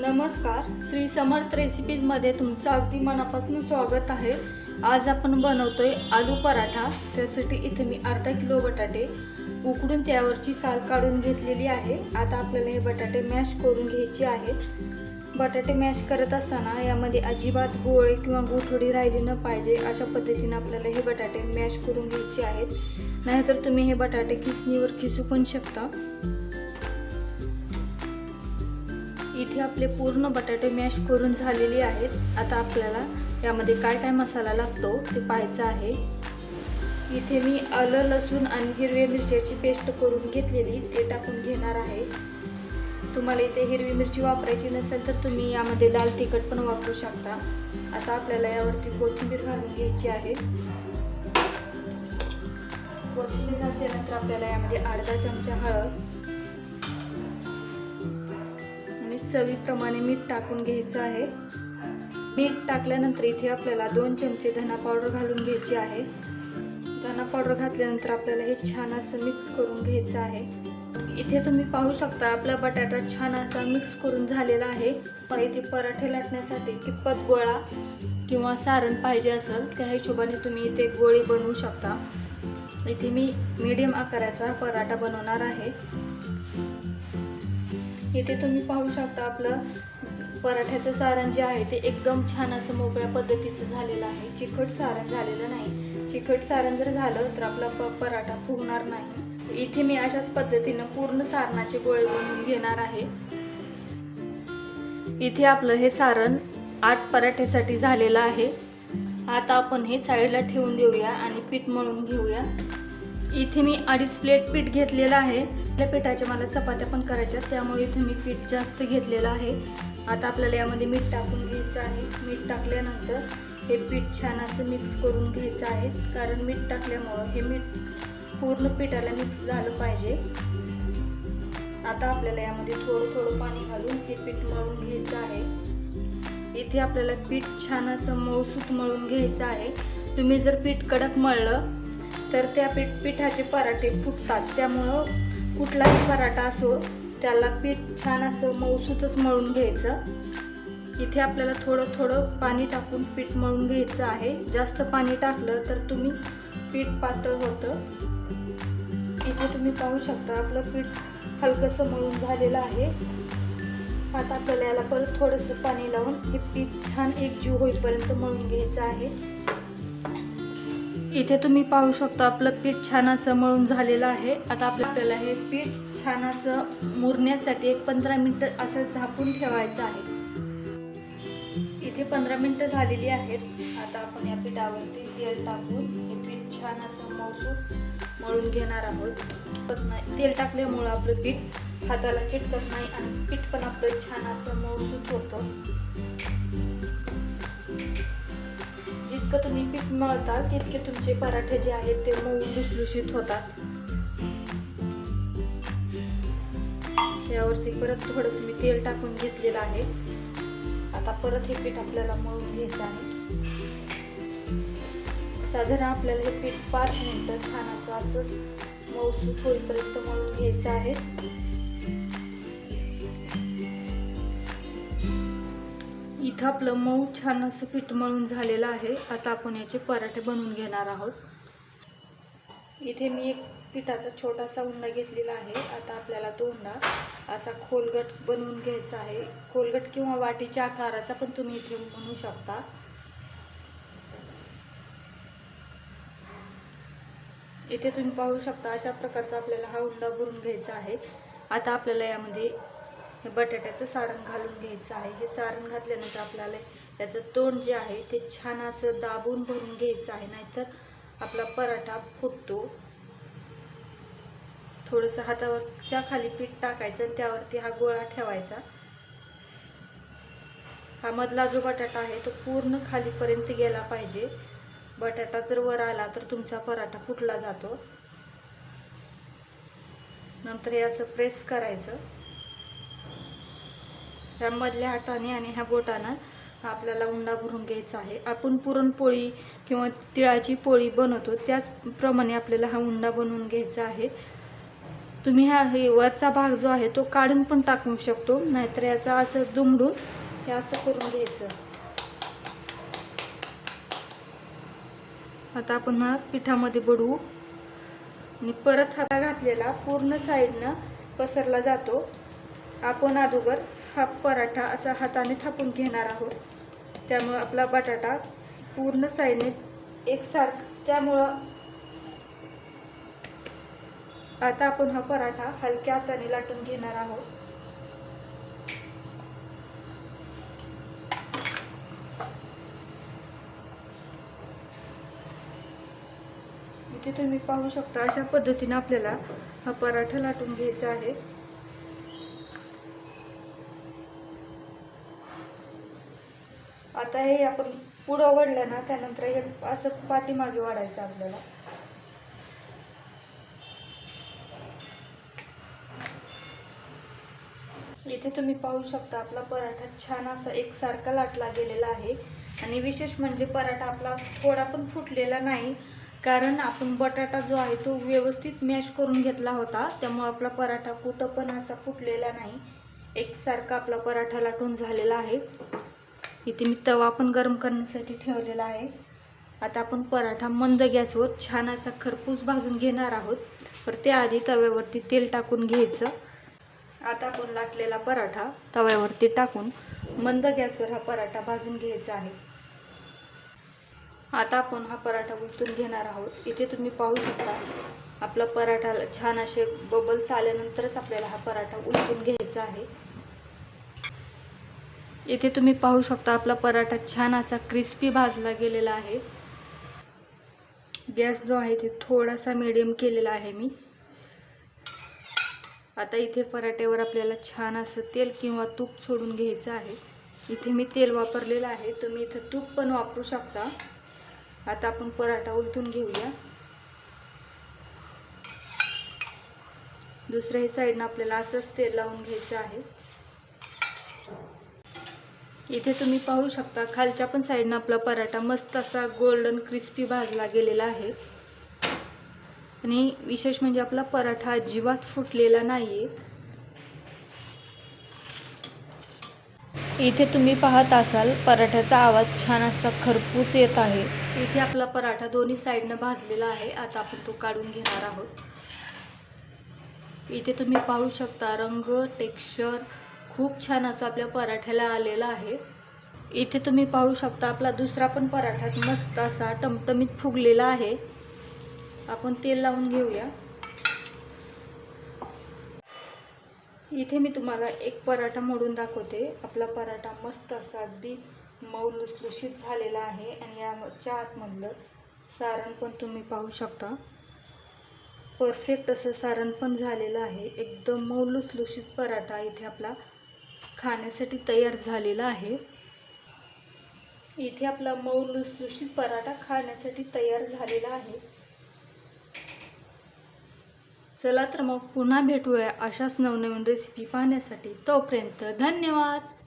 नमस्कार श्री समर्थ रेसिपीजमध्ये तुमचं अगदी मनापासून स्वागत आहे. आज आपण बनवतोय आलू पराठा. त्यासाठी इथे मी अर्धा किलो बटाटे उकडून त्यावरची साल काढून घेतलेली आहे. आता आपल्याला हे बटाटे मॅश करून घ्यायचे आहेत बटाटे मॅश करत असताना यामध्ये अजिबात गोळे किंवा गुठोडी राहिली न पाहिजे अशा पद्धतीने आपल्याला हे बटाटे मॅश करून घ्यायचे आहेत. नाहीतर तुम्ही हे बटाटे किसणीवर खिसू पण शकता. इथे आपले पूर्ण बटाटे मॅश करून झालेले आहेत. आता आपल्याला यामध्ये काय काय मसाला लागतो ते पाहायचं आहे. इथे मी आलं लसूण आणि हिरव्या मिरच्याची पेस्ट करून घेतलेली ते टाकून घेणार आहे. तुम्हाला इथे हिरवी मिरची वापरायची नसेल तर तुम्ही यामध्ये लाल तिखट पण वापरू शकता. आता आपल्याला यावरती कोथिंबीर घालून घ्यायची आहे. कोथिंबीर घातल्यानंतर आपल्याला यामध्ये अर्धा चमचा हळद चवीप्रमाणे मीठ टाकून घ्यायचं आहे. मीठ टाकल्यानंतर इथे आपल्याला दोन चमचे धना पावडर घालून घ्यायची आहे. धना पावडर घातल्यानंतर आपल्याला हे छान असं मिक्स करून घ्यायचं आहे. इथे तुम्ही पाहू शकता आपला बटाटा छान असा मिक्स करून झालेला आहे. पण इथे पराठे लाटण्यासाठी कितपत गोळा किंवा सारण पाहिजे असेल त्या हिशोबाने तुम्ही इथे गोळी बनवू शकता. इथे मी मीडियम आकाराचा पराठा बनवणार आहे. इथे तुम्ही पाहू शकता आपलं पराठ्याचं सारण जे आहे ते एकदम छान असं मोकळ्या पद्धतीचं झालेलं आहे. चिकट सारण झालेलं नाही. चिकट सारण जर झालं तर आपला प पराठा फुगणार नाही. इथे मी अशाच पद्धतीनं पूर्ण सारणाचे गोळे बनवून घेणार आहे. इथे आपलं हे सारण आठ पराठ्यासाठी झालेलं आहे. आता आपण हे साईडला ठेवून देऊया आणि पीठ मळून घेऊया. इथे मी अडीच प्लेट पीठ घेतलेलं आहे. त्या पिठाच्या मला चपात्या पण करायच्या त्यामुळे इथे मी पीठ जास्त घेतलेलं आहे. आता आपल्याला यामध्ये मीठ टाकून घ्यायचं आहे. मीठ टाकल्यानंतर हे पीठ छान असं मिक्स करून घ्यायचं आहे. कारण मीठ टाकल्यामुळं हे मीठ पूर्ण पिठाला मिक्स झालं पाहिजे. आता आपल्याला यामध्ये थोडं थोडं पाणी घालून हे पीठ मळून घ्यायचं आहे. इथे आपल्याला पीठ छान असं मऊसूत मळून घ्यायचं आहे. तुम्ही जर पीठ कडक मळलं तर त्या पीठ पिठाचे पराठे फुटतात. त्यामुळं कुठलाही पराठा असो त्याला पीठ छान असं मऊसूतच मळून घ्यायचं. इथे आपल्याला थोडं थोडं पाणी टाकून पीठ मळून घ्यायचं आहे. जास्त पाणी टाकलं तर तुम्ही पीठ पातळ होतं. इथे तुम्ही पाहू शकता आपलं पीठ हलकंसं मळून झालेलं आहे. आता आपल्याला याला परत थोडंसं पाणी लावून हे पीठ छान एकजीव होईपर्यंत मळून घ्यायचं आहे. इथे तुम्ही पाहू शकता आपलं पीठ छान असं मळून झालेलं आहे. आता आपल्याला हे पीठ छान असं मुरण्यासाठी एक पंधरा मिनटं असं झाकून ठेवायचं आहे. इथे पंधरा मिनटं झालेली आहेत. आता आपण या पिठावरती तेल टाकून हे पीठ छान असं मौसूद मळून घेणार आहोत. पण नाही तेल टाकल्यामुळं आपलं पीठ हाताला चिटकत नाही आणि पीठ पण आपलं छान असं मौसूद होतं. जितकं तुम्ही पीठ मळताल तितके तुमचे पराठे जे आहेत ते मऊ लुसलुशीत होतात. यावरती परत थोडंसं मी तेल टाकून घेतलेलं आहे. आता परत हे पीठ आपल्याला मळून घ्यायचं आहे. साधारण आपल्याला हे पीठ पाच मिनटं छान असं असं मऊसूत होईपर्यंत मळून घ्यायचं आहे. इथं आपलं मऊ छान असं पीठ मळून झालेलं आहे. आता आपण याचे पराठे बनवून घेणार आहोत. इथे मी एक पिठाचा छोटासा उंडा घेतलेला आहे. आता आपल्याला तो उंडा असा खोलगट बनवून घ्यायचा आहे. खोलगट किंवा वाटीच्या आकाराचा पण तुम्ही इथे म्हणू शकता. इथे तुम्ही पाहू शकता अशा प्रकारचा आपल्याला हा उंडा भरून घ्यायचा आहे. आता आपल्याला यामध्ये हे बटाट्याचं सारण घालून घ्यायचं आहे. हे सारण घातल्यानंतर आपल्याला त्याचं तोंड जे आहे ते छान असं दाबून भरून घ्यायचं आहे. नाहीतर आपला पराठा फुटतो. थोडंसं हातावरच्या खाली पीठ टाकायचं आणि त्यावरती हा गोळा ठेवायचा. हा मधला जो बटाटा आहे तो पूर्ण खालीपर्यंत गेला पाहिजे. बटाटा जर वर आला तर तुमचा पराठा फुटला जातो. नंतर हे असं प्रेस करायचं. ह्या मधल्या हाताने आणि ह्या बोटानं आपल्याला उंडा भरून घ्यायचा आहे. आपण पुरणपोळी किंवा तिळाची पोळी बनवतो त्याचप्रमाणे आपल्याला हा उंडा बनवून घ्यायचा आहे. तुम्ही हा हे वरचा भाग जो आहे तो काढून पण टाकू शकतो नाहीतर याचा असं दुमडून हे असं करून घ्यायचं. आता आपण हा पिठामध्ये बुडवू आणि परत हाता घातलेला पूर्ण साईडनं पसरला जातो. आपण अगोदर हा पराठा असा हाताने थापून घेणार आहोत. त्यामुळं आपला बटाटा पूर्ण साईडने एकसारखा त्यामुळं आता आपण हा पराठा हलक्या हाताने लाटून घेणार आहोत. इथे तुम्ही पाहू शकता अशा पद्धतीने आपल्याला हा पराठा लाटून घ्यायचा आहे. आता हे आपण पुढं वळलं ना त्यानंतर हे असं पाठीमागे वाढायचं आपल्याला. इथे तुम्ही पाहू शकता आपला पराठा छान असा एकसारखा लाटला गेलेला आहे. आणि विशेष म्हणजे पराठा आपला थोडा पण फुटलेला नाही कारण आपण बटाटा जो आहे तो व्यवस्थित मॅश करून घेतला होता. त्यामुळे आपला पराठा कुठं पण असा फुटलेला नाही. एकसारखा आपला पराठा लाटून झालेला आहे. इथे मी तवा पण गरम करण्यासाठी ठेवलेला आहे. आता आपण पराठा मंद गॅसवर छान असा खरपूस भाजून घेणार आहोत. पर त्याआधी तव्यावरती तेल टाकून घ्यायचं. आता आपण लाटलेला पराठा तव्यावरती टाकून मंद गॅसवर हा पराठा भाजून घ्यायचा आहे. आता आपण हा पराठा उलटून घेणार आहोत. इथे तुम्ही पाहू शकता आपला पराठा छान असे बबल्स आल्यानंतरच आपल्याला हा पराठा उलटून घ्यायचा आहे. इथे तुम्ही पाहू शकता आपला पराठा छान असा क्रिस्पी भाजला गेलेला आहे. गॅस जो आहे ते थोडासा मीडियम केलेला आहे मी. आता इथे पराठ्यावर आपल्याला छान असं तेल किंवा तूप सोडून घ्यायचं आहे. इथे मी तेल वापरलेलं आहे. तुम्ही इथं तूप पण वापरू शकता. आता आपण पराठा उलटून घेऊया. दुसऱ्याही साईडनं आपल्याला असंच तेल लावून घ्यायचं आहे. इथे तुम्ही पाहू शकता खालच्या पण साईडनं आपला पराठा मस्त असा गोल्डन क्रिस्पी भाजला गेलेला आहे. आणि विशेष म्हणजे आपला पराठा अजिबात फुटलेला नाहीये. इथे तुम्ही पाहत असाल पराठ्याचा आवाज छान असा खरपूस येत आहे. इथे आपला पराठा दोन्ही साईडनं भाजलेला आहे आता आपण तो काढून घेणार आहोत. इथे तुम्ही पाहू शकता रंग टेक्स्चर खूप छान असं आपल्या पराठ्याला आलेला आहे. इथे तुम्ही पाहू शकता आपला दुसरा पण पराठा मस्त असा टमटमीत फुगलेला आहे. आपण तेल लावून घेऊया. इथे मी तुम्हाला एक पराठा मोडून दाखवते. आपला पराठा मस्त असा अगदी मऊ लुसलुशीत झालेला आहे आणि याच्या आतमधलं सारण पण तुम्ही पाहू शकता. परफेक्ट असं सारण पण झालेलं आहे. एकदम मऊ लुसलुशीत पराठा इथे आपला खाण्यासाठी तयार झालेला आहे. इथे आपला मऊ लुसलुशीत पराठा खाण्यासाठी तयार झालेला आहे. चला तर मग पुन्हा भेटूया अशाच नवनवीन रेसिपी पाहण्यासाठी. तोपर्यंत धन्यवाद!